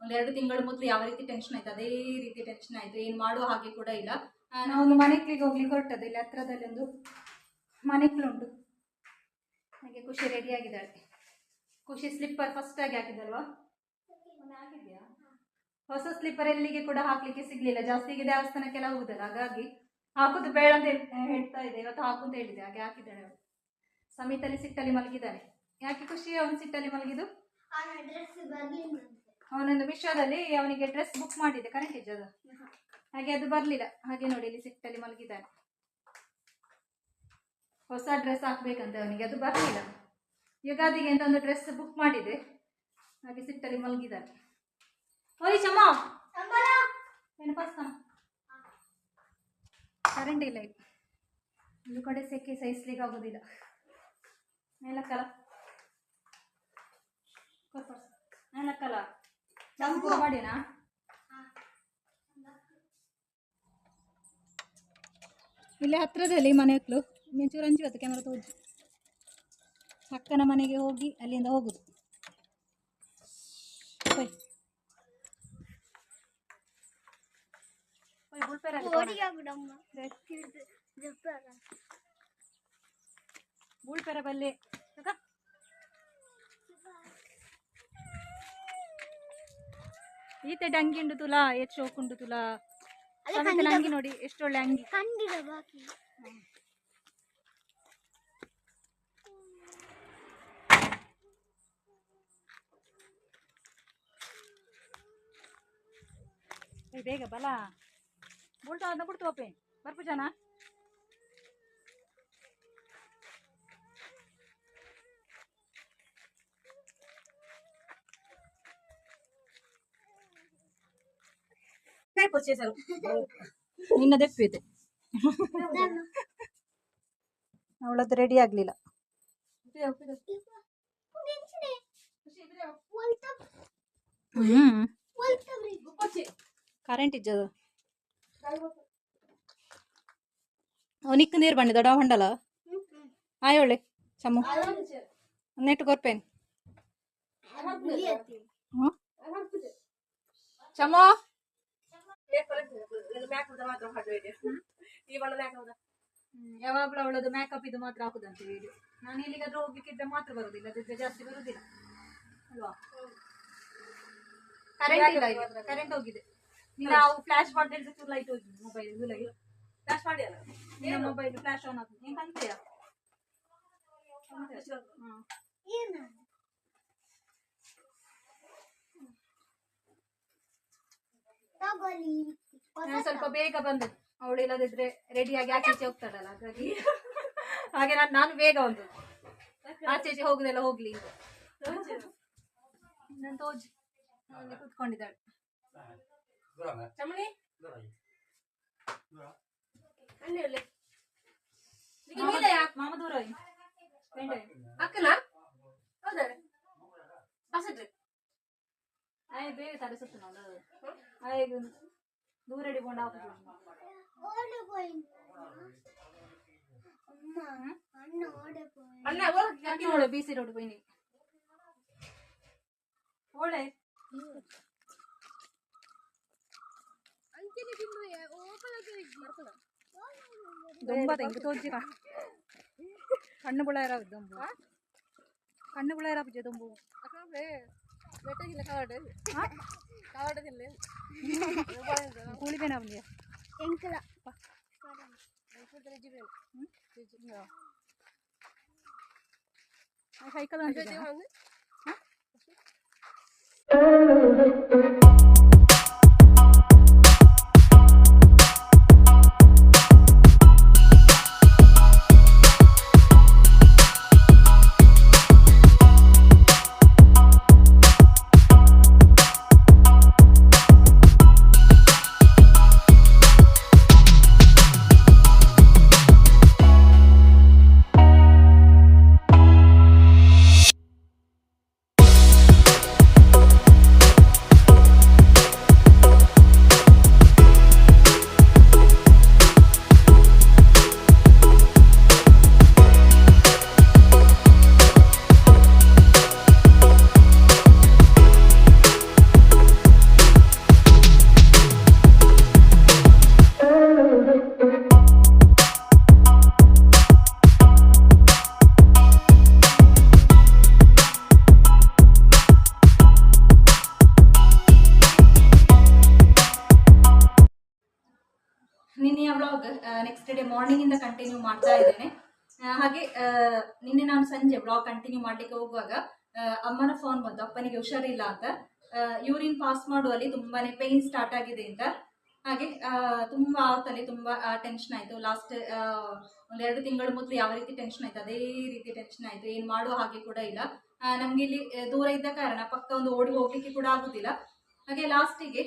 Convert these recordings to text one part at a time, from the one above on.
ಒಂದು ತಿಂಗಳ ತಿಂಗಳು ಮೊದಲು ಯಾವ ರೀತಿ ಟೆನ್ಷನ್ ಆಯ್ತು ಅದೇ ರೀತಿ ಟೆನ್ಷನ್ ಆಯ್ತು ಏನು ಮಾಡುವ ಹಾಗೆ ಕೂಡ ಇಲ್ಲ. ನಾವೊಂದು ಮನೆಕ್ಲಿಗೆ ಹೋಗ್ಲಿಕ್ಕೆ ಹೊರಟದ್ದು ಇಲ್ಲಿ ಹತ್ರದಲ್ಲಿ ಒಂದು ಮನೆಕ್ಲುಂಟು. ಹಾಗೆ ಖುಷಿ ರೆಡಿ ಆಗಿದ್ದಾಳೆ. ಖುಷಿ ಸ್ಲಿಪ್ಪರ್ ಫಸ್ಟ್ ಆಗಿ ಹಾಕಿದಲ್ವಾ ಹೊಸ ಸ್ಲಿಪ್ಪರ್ ಎಲ್ಲಿಗೆ ಕೂಡ ಹಾಕ್ಲಿಕ್ಕೆ ಸಿಗ್ಲಿಲ್ಲ. ಈಗ ದೇವಸ್ಥಾನಕ್ಕೆಲ್ಲ ಹೋಗುದಲ್ಲ ಹಾಗಾಗಿ ಹಾಕುದು ಬೇಡ ಅಂತ ಹೇಳ್- ಹೇಳ್ತಾ ಇದೆ ಇವತ್ತು ಹಾಕು ಅಂತ ಹೇಳಿದೆ ಹಾಗೆ ಹಾಕಿದ್ದಾಳೆ ಅವಳು. ಸಮೀತಲ್ಲಿ ಸಿಟ್ಟಲ್ಲಿ ಮಲಗಿದ್ದಾರೆ ಯಾಕೆ ಖುಷಿ ಅವನು ಸಿಟ್ಟಲ್ಲಿ ಮಲಗಿದು ಅವನೊಂದು ಮಿಶೋದಲ್ಲಿ ಅವನಿಗೆ ಡ್ರೆಸ್ ಬುಕ್ ಮಾಡಿದೆ ಕರೆಂಟ್ ಇದ್ದದು ಹಾಗೆ ಅದು ಬರಲಿಲ್ಲ. ಹಾಗೆ ನೋಡಿ ಇಲ್ಲಿ ಸಿಟ್ಟಲ್ಲಿ ಮಲಗಿದ್ದಾನೆ. ಹೊಸ ಡ್ರೆಸ್ ಹಾಕ್ಬೇಕಂತ ಅವನಿಗೆ. ಅದು ಬರಲಿಲ್ಲ. ಯುಗಾದಿಗೆ ಅಂತ ಒಂದು ಡ್ರೆಸ್ ಬುಕ್ ಮಾಡಿದೆ. ಹಾಗೆ ಸಿಟ್ಟಲ್ಲಿ ಮಲಗಿದ್ದಾನೆ. ಓಯ್ ಚಮ್ಮ ಕರೆಂಟ್ ಇಲ್ಲ ಈಗ ಒಂದು ಕಡೆ ಸೆಕೆ ಸಹಿಸ್ಲಿಕ್ಕೆ ಆಗೋದಿಲ್ಲ. ಮೇಲಕ್ಕಲ್ಲ ಮೇಲಕ್ಕಲ್ಲ ಚಂಪು ಮಾಡಿನಾ? ಇಲ್ಲಿ ಹತ್ರದಲ್ಲಿ ಮನೆ ಹಕ್ಕಲು ಮೆಂಚೂರು ಹಂಚಿವತ್ತು ಕ್ಯಾಮರಾ ತೋಜು ಅಕ್ಕನ ಮನೆಗೆ ಹೋಗಿ ಅಲ್ಲಿಂದ ಹೋಗುದು. ಬುಲ್ಪೇರ ಬಲ್ಲೆ. ಈತೆ ಅಂಗಿ ಉಂಡು ತುಲಾ ಎಷ್ಟು ಶೋಕ್ ಉಂಡು ತುಲಾ. ಅಂಗಿ ನೋಡಿ ಎಷ್ಟು ಒಳ್ಳೆ ಅಂಗಿ. ಬೇಗ ಬಲ ಬುಲ್ಟ ಅದನ್ನ ಕೊಡ್ತು ಅಪ್ಪೆ ಬರ್ಪು ಜನ. చేశారు ನಿನ್ನ ದೆಪ್ಪಿದೆ ಅವಳದ್ದು ರೆಡಿ ಆಗಲಿಲ್ಲ ಹ್ಮ್ ಕರೆಂಟ್ ಇಜ್ಜದು ಅವನಿಕ್ಕ ನೀರು ಬಂಡಿ ದೊಡ್ಡ ಹೊಂಡಲ ಆಯ್ ಒಳ್ಳೆ ಚಮ್ಮು ನೆಟ್ಟು ಕೊರ್ಪೇನ್ ಹ್ಮ್ ಚಮ್ಮು ಯಾವಾಗಲೂ ಅವಳದು ಮೇಕಪ್ ಇದು ಮಾತ್ರ ಹಾಕುದಂತೆ ವಿಡಿಯೋ ನಾನು ಎಲ್ಲಿಗಾದ್ರೂ ಹೋಗ್ಲಿಕ್ಕಿದ್ರೆ ಮಾತ್ರ ಬರುದಿಲ್ಲ ಅದಿದ್ರೆ ಜಾಸ್ತಿ ಬರುದಿಲ್ಲ. ಅಲ್ವಾ? ಕರೆಂಟ್ ಕರೆಂಟ್ ಹೋಗಿದೆ. ನಾವು ಫ್ಲಾಶ್ ಮಾಡಿದ್ರೆ ಲೈಟ್ ಹೋಗಿದೆ ಮೊಬೈಲ್ ಇದು ಲೈಟ್ ಫ್ಲಾಶ್ ಮಾಡಿ ಅಲ್ಲ ನಿನ್ನ ಮೊಬೈಲ್ ಫ್ಲಾಶ್ ಆನ್ ಆಗ್ತದೆ ನೀನ್ ಕಂತೀಯ ನಾನು ಸ್ವಲ್ಪ ಬೇಗ ಬಂದದ್ದು ಅವಳು ಇಲ್ಲದಿದ್ರೆ ರೆಡಿಯಾಗಿ ಆಚೆ ಹೋಗ್ತಾಳಲ್ಲ ಹಾಗಾಗಿ. ಹಾಗೆ ನಾನು ನಾನು ಬೇಗ ಒಂದು ಆಚೆ ಈಚೆ ಹೋಗುದೆಲ್ಲ ಹೋಗ್ಲಿ. ನಾನು ತೋಜ್ ಅಲ್ಲಿ ಕೂತ್ಕೊಂಡಿದ್ದಾಳೆ. ಚಮಣಿ? ಮಾಮ ದೂರ ಹಾಕಲ್ಲ ಹೌದಾ? ಆಯ್ ಬೇಗ ತರಿಸುತ್ತೆ ನಾನು ಆಯ್ ದೂರ ಹಿಡಿಕೊಂಡು ಹಾಕುದು ಅಣ್ಣ ಹೋಗಿ ಅಕ್ಕಿ ನೋಡು ಬಿಸಿ ರೋಡ್ ಬೈನಿ ಒಳ್ಳೆ ದೊಂಬ ತೆಂಗು ತೋಜಿ ಕಣ್ಣು ಬುಳಾರ ದೊಂಬು ಕಣ್ಣು కూలిపోయినా ఉంది ఎంకలా సైకిల్ అంటే ಸೈಕಲ್ ನೆಕ್ಸ್ಟ್ ಡೇ ಮಾರ್ನಿಂಗ್ ಇಂದ ಕಂಟಿನ್ಯೂ ಮಾಡ್ತಾ ಇದ್ದೇನೆ. ಹಾಗೆ ನಿನ್ನೆ ನಾನು ಸಂಜೆ ಬ್ಲಾಗ್ ಕಂಟಿನ್ಯೂ ಮಾಡ್ಲಿಕ್ಕೆ ಹೋಗುವಾಗ ಅಮ್ಮನ ಫೋನ್ ಬಂತು. ಅಪ್ಪನಿಗೆ ಹುಷಾರಿಲ್ಲ ಅಂತ. ಯೂರಿನ್ ಪಾಸ್ ಮಾಡುವಲ್ಲಿ ತುಂಬಾನೇ ಪೇನ್ ಸ್ಟಾರ್ಟ್ ಆಗಿದೆ ಅಂತ. ಹಾಗೆ ತುಂಬಾ ಆವತ್ತಲ್ಲಿ ತುಂಬಾ ಟೆನ್ಷನ್ ಆಯ್ತು. ಲಾಸ್ಟ್ ಒಂದೆರಡು ತಿಂಗಳು ಮೊದಲು ಯಾವ ರೀತಿ ಟೆನ್ಷನ್ ಆಯ್ತು, ಅದೇ ರೀತಿ ಟೆನ್ಷನ್ ಆಯ್ತು. ಏನು ಮಾಡುವ ಹಾಗೆ ಕೂಡ ಇಲ್ಲ. ನಮ್ಗೆ ಇಲ್ಲಿ ದೂರ ಇದ್ದ ಕಾರಣ ಪಕ್ಕ ಒಂದು ಓಡಿ ಹೋಗ್ಲಿಕ್ಕೆ ಕೂಡ ಆಗುದಿಲ್ಲ. ಹಾಗೆ ಲಾಸ್ಟಿಗೆ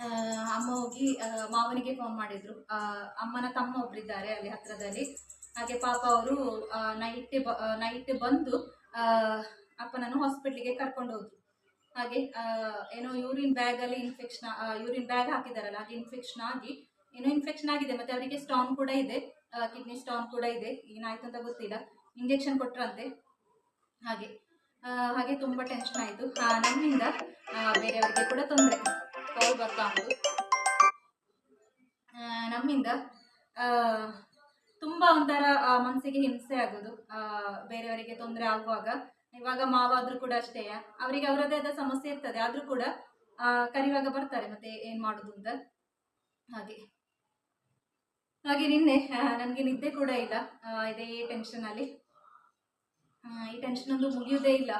ಅಮ್ಮ ಹೋಗಿ ಮಾವನಿಗೆ ಫೋನ್ ಮಾಡಿದ್ರು. ಅಮ್ಮನ ತಮ್ಮ ಒಬ್ಬರಿದ್ದಾರೆ ಅಲ್ಲಿ ಹತ್ರದಲ್ಲಿ. ಹಾಗೆ ಪಾಪ ಅವರು ನೈಟ್ ನೈಟ್ ಬಂದು ಅಪ್ಪನನ್ನು ಹಾಸ್ಪಿಟ್ಲಿಗೆ ಕರ್ಕೊಂಡು ಹೋದ್ರು. ಹಾಗೆ ಏನೋ ಯೂರಿನ್ ಬ್ಯಾಗ್ ಅಲ್ಲಿ ಇನ್ಫೆಕ್ಷನ್ ಯೂರಿನ್ ಬ್ಯಾಗ್ ಹಾಕಿದಾರಲ್ಲ ಹಾಗೆ ಇನ್ಫೆಕ್ಷನ್ ಆಗಿ ಏನೋ ಇನ್ಫೆಕ್ಷನ್ ಆಗಿದೆ ಮತ್ತೆ ಅವರಿಗೆ ಸ್ಟೋನ್ ಕೂಡ ಇದೆ. ಕಿಡ್ನಿ ಸ್ಟೋನ್ ಕೂಡ ಇದೆ. ಏನಾಯ್ತು ಅಂತ ಗೊತ್ತಿಲ್ಲ. ಇಂಜೆಕ್ಷನ್ ಕೊಟ್ರಂತೆ. ಹಾಗೆ ಹಾಗೆ ತುಂಬಾ ಟೆನ್ಷನ್ ಆಯಿತು. ಆ, ಬೇರೆಯವರಿಗೆ ಕೂಡ ತೊಂದರೆ. ಕಾಲ್ ಬರ್ತಾ ಉಂಟು ನಮ್ಮಿಂದ ತುಂಬ ಒಂಥರ ಮನಸ್ಸಿಗೆ ಹಿಂಸೆ ಆಗೋದು. ಬೇರೆಯವರಿಗೆ ತೊಂದರೆ ಆಗುವಾಗ, ಇವಾಗ ಮಾವಾದ್ರೂ ಕೂಡ ಅಷ್ಟೇ, ಅವರಿಗೆ ಅವರದೇ ಆದ ಸಮಸ್ಯೆ ಇರ್ತದೆ. ಆದರೂ ಕೂಡ ಕರಿವಾಗ ಬರ್ತಾರೆ, ಮತ್ತೆ ಏನು ಮಾಡೋದು ಅಂತ. ಹಾಗೆ. ಹಾಗೆ ನಿನ್ನೆ ನನಗೆ ನಿದ್ದೆ ಕೂಡ ಇಲ್ಲ. ಇದೇ ಟೆನ್ಷನಲ್ಲಿ ಈ ಟೆನ್ಷನ್ ಒಂದು ಮುಗಿಯೋದೇ ಇಲ್ಲ.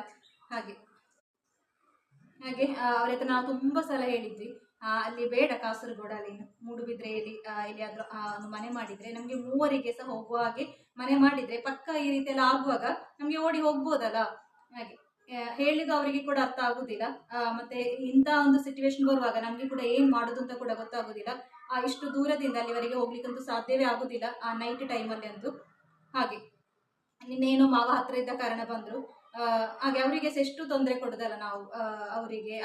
ಹಾಗೆ. ಹಾಗೆ ಅವ್ರ ಹತ್ರ ನಾವು ತುಂಬ ಸಲ ಹೇಳಿದ್ವಿ ಅಲ್ಲಿ ಬೇಡ ಕಾಸರಗೋಡು ಅಲ್ಲಿ ಮೂಡುಬಿದ್ರೆಯಲ್ಲಿ ಎಲ್ಲಿಯಾದರೂ ಒಂದು ಮನೆ ಮಾಡಿದ್ರೆ, ನಮಗೆ ಮೂವರಿಗೆ ಸಹ ಹೋಗುವ ಹಾಗೆ ಮನೆ ಮಾಡಿದ್ರೆ, ಪಕ್ಕ ಈ ರೀತಿ ಆಗುವಾಗ ನಮಗೆ ಓಡಿ ಹೋಗ್ಬೋದಲ್ಲ? ಹಾಗೆ ಹೇಳಿದ್ದು ಅವರಿಗೆ ಕೂಡ ಅರ್ಥ ಆಗುದಿಲ್ಲ ಮತ್ತೆ ಇಂಥ ಒಂದು ಸಿಚುವೇಶನ್ ಬರುವಾಗ ನಮಗೆ ಕೂಡ ಏನು ಮಾಡೋದು ಅಂತ ಕೂಡ ಗೊತ್ತಾಗುದಿಲ್ಲ. ಆ, ಇಷ್ಟು ದೂರದಿಂದ ಅಲ್ಲಿವರೆಗೆ ಹೋಗ್ಲಿಕ್ಕಂತೂ ಸಾಧ್ಯವೇ ಆಗುದಿಲ್ಲ, ಆ ನೈಟ್ ಟೈಮಲ್ಲಿ ಅಂತೂ. ಹಾಗೆ, ನಿನ್ನೇನೋ ಮಾವ ಹತ್ರ ಇದ್ದ ಕಾರಣ ಬಂದ್ರು. ಹಾಗೆ ಅವರಿಗೆ ಎಷ್ಟು ತೊಂದರೆ ಕೊಡೋದಲ್ಲ ನಾವು ಅವರಿಗೆ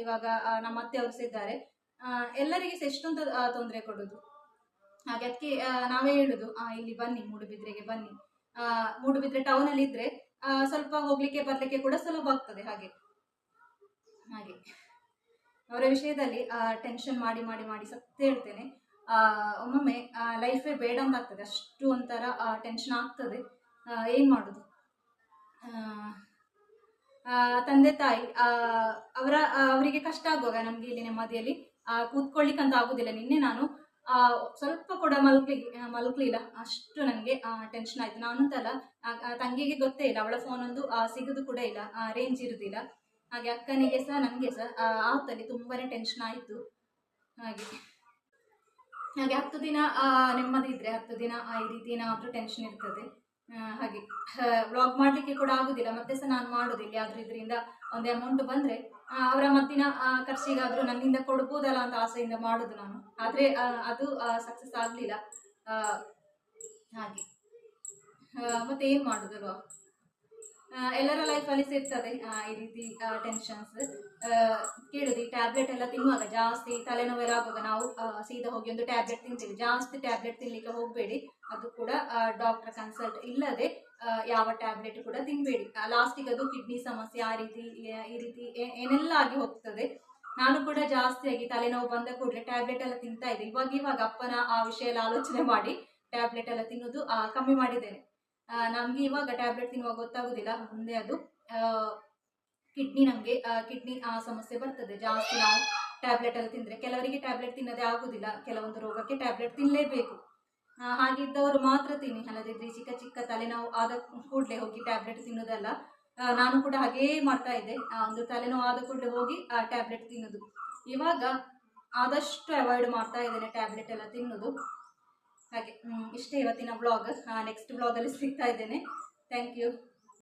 ಇವಾಗ ನಮ್ಮ ಅತ್ತೆ ಅವರು ಇದ್ದಾರೆ. ಎಲ್ಲರಿಗೆ ಎಷ್ಟೊಂದು ತೊಂದರೆ ಕೊಡೋದು? ಹಾಗೆ ಅದಕ್ಕೆ ನಾವೇ ಹೇಳುದು ಇಲ್ಲಿ ಬನ್ನಿ, ಮೂಡುಬಿದ್ರೆಗೆ ಬನ್ನಿ. ಮೂಡುಬಿದ್ರೆ ಟೌನ್ ಅಲ್ಲಿ ಇದ್ರೆ ಸ್ವಲ್ಪ ಹೋಗ್ಲಿಕ್ಕೆ, ಬರ್ಲಿಕ್ಕೆ ಕೂಡ ಸುಲಭ ಆಗ್ತದೆ, ಹಾಗೆ. ಹಾಗೆ. ಅವರ ವಿಷಯದಲ್ಲಿ ಟೆನ್ಷನ್ ಮಾಡಿ ಮಾಡಿ ಮಾಡಿ ಸತ್ಯ ಹೇಳ್ತೇನೆ. ಒಮ್ಮೊಮ್ಮೆ ಲೈಫೇ ಬೇಡ ಅಂತ ಆಗ್ತದೆ. ಅಷ್ಟು ಒಂಥರ ಟೆನ್ಷನ್ ಆಗ್ತದೆ. ಏನು ಮಾಡುದು? ತಂದೆ ತಾಯಿ ಆ, ಅವರ ಅವರಿಗೆ ಕಷ್ಟ ಆಗುವಾಗ ನಮ್ಗೆ ಇಲ್ಲಿ ನೆಮ್ಮದಿಯಲ್ಲಿ ಆ, ಕೂತ್ಕೊಳ್ಳಿಕ್ಕಂತ ಆಗುದಿಲ್ಲ. ನಿನ್ನೆ ನಾನು ಆ, ಸ್ವಲ್ಪ ಕೂಡ ಮಲ್ಕ್ಲಿ ಮಲಕ್ಲಿಲ್ಲ. ಅಷ್ಟು ನನಗೆ ಟೆನ್ಷನ್ ಆಯ್ತು. ನಾನು ಅಂತಲ್ಲ ಆ ತಂಗಿಗೆ ಗೊತ್ತೇ ಇಲ್ಲ. ಅವಳ ಫೋನ್ ಒಂದು ಆ, ಸಿಗುದು ಕೂಡ ಇಲ್ಲ. ರೇಂಜ್ ಇರುದಿಲ್ಲ. ಹಾಗೆ ಅಕ್ಕನಿಗೆ ಸಹ ನನಗೆ ಸಹ ಆತಲ್ಲಿ ತುಂಬಾನೇ ಟೆನ್ಷನ್ ಆಯಿತು. ಹಾಗೆ. ಹಾಗೆ ಹತ್ತು ದಿನ ಆ, ನೆಮ್ಮದಿ ಇದ್ರೆ ಹತ್ತು ದಿನ ಆ, ಈ ರೀತಿ ಏನಾದರೂ ಟೆನ್ಷನ್ ಇರ್ತದೆ. ಆ, ಹಾಗೆ. ವ್ಲಾಗ್ ಮಾಡಲಿಕ್ಕೆ ಕೂಡ ಆಗುದಿಲ್ಲ. ಮತ್ತೆ ಸಹ ನಾನು ಮಾಡೋದಿಲ್ಲ ಆದ್ರೂ ಇದರಿಂದ ಒಂದು ಅಮೌಂಟ್ ಬಂದ್ರೆ ಅವರ ಮತ್ತಿನ ಖರ್ಚಿಗಾದ್ರೂ ನನ್ನಿಂದ ಕೊಡ್ಬೋದಲ್ಲ ಅಂತ ಆಸೆಯಿಂದ ಮಾಡುದು ನಾನು. ಆದ್ರೆ ಅದು ಸಕ್ಸಸ್ ಆಗ್ಲಿಲ್ಲ. ಹಾಗೆ. ಮತ್ತೆ ಏನ್ ಮಾಡುದಲ್ವಾ ಎಲ್ಲರ ಲೈಫಲ್ಲಿ ಸಿಗ್ತದೆ ಈ ರೀತಿ ಟೆನ್ಷನ್ಸ್ ಕೇಳುದು, ಈ ಟ್ಯಾಬ್ಲೆಟ್ ಎಲ್ಲ ತಿನ್ನುವಾಗ ಜಾಸ್ತಿ ತಲೆನೋವೆಲ್ಲ ಆಗುವಾಗ ನಾವು ಸೀದಾ ಹೋಗಿ ಒಂದು ಟ್ಯಾಬ್ಲೆಟ್ ತಿಂತೀವಿ. ಜಾಸ್ತಿ ಟ್ಯಾಬ್ಲೆಟ್ ತಿನ್ಲಿಕ್ಕೆ ಹೋಗಬೇಡಿ. ಅದು ಕೂಡ ಡಾಕ್ಟರ್ ಕನ್ಸಲ್ಟ್ ಇಲ್ಲದೆ ಯಾವ ಟ್ಯಾಬ್ಲೆಟ್ ಕೂಡ ತಿನ್ಬೇಡಿ. ಲಾಸ್ಟಿಗೆ ಅದು ಕಿಡ್ನಿ ಸಮಸ್ಯೆ, ಆ ರೀತಿ, ಈ ರೀತಿ ಏನೆಲ್ಲ ಆಗಿ ಹೋಗ್ತದೆ. ನಾನು ಕೂಡ ಜಾಸ್ತಿಯಾಗಿ ತಲೆನೋವು ಬಂದ ಕೂಡಲೇ ಟ್ಯಾಬ್ಲೆಟ್ ಎಲ್ಲ ತಿಂತಾ ಇದ್ದೆ. ಇವಾಗ ಇವಾಗ ಅಪ್ಪನ ಆ ವಿಷಯ ಎಲ್ಲ ಆಲೋಚನೆ ಮಾಡಿ ಟ್ಯಾಬ್ಲೆಟ್ ಎಲ್ಲ ತಿನ್ನೋದು ಕಮ್ಮಿ ಮಾಡಿದ್ದೇನೆ. ನಮಗೆ ಇವಾಗ ಟ್ಯಾಬ್ಲೆಟ್ ತಿನ್ನುವಾಗ ಗೊತ್ತಾಗೋದಿಲ್ಲ, ಮುಂದೆ ಅದು ಕಿಡ್ನಿ ನಮಗೆ ಕಿಡ್ನಿ ಆ ಸಮಸ್ಯೆ ಬರ್ತದೆ. ಜಾಸ್ತಿ ನಾವು ಟ್ಯಾಬ್ಲೆಟ್ ಎಲ್ಲ ತಿಂದರೆ. ಕೆಲವರಿಗೆ ಟ್ಯಾಬ್ಲೆಟ್ ತಿನ್ನೋದೇ ಆಗೋದಿಲ್ಲ. ಕೆಲವೊಂದು ರೋಗಕ್ಕೆ ಟ್ಯಾಬ್ಲೆಟ್ ತಿನ್ನಲೇಬೇಕು ಹಾಗಿದ್ದವರು ಮಾತ್ರ ತಿನ್ನಿ. ಅಲ್ಲದಿದ್ರೆ ಈ ಚಿಕ್ಕ ಚಿಕ್ಕ ತಲೆನೋವು ಆದ ಕೂಡಲೇ ಹೋಗಿ ಟ್ಯಾಬ್ಲೆಟ್ ತಿನ್ನೋದಲ್ಲ. ನಾನು ಕೂಡ ಹಾಗೇ ಮಾಡ್ತಾ ಇದ್ದೆ. ಒಂದು ತಲೆನೋವು ಆದ ಕೂಡಲೇ ಹೋಗಿ, ಆ ಟ್ಯಾಬ್ಲೆಟ್ ತಿನ್ನೋದು. ಇವಾಗ ಆದಷ್ಟು ಅವಾಯ್ಡ್ ಮಾಡ್ತಾ ಇದ್ದೇನೆ ಟ್ಯಾಬ್ಲೆಟ್ ಎಲ್ಲ ತಿನ್ನೋದು. ಹಾಗೆ ಇಷ್ಟೇ ಇವತ್ತಿನ ಬ್ಲಾಗ್ ನೆಕ್ಸ್ಟ್ ಬ್ಲಾಗಲ್ಲಿ ಸಿಗ್ತಾ ಇದ್ದೇನೆ. Thank you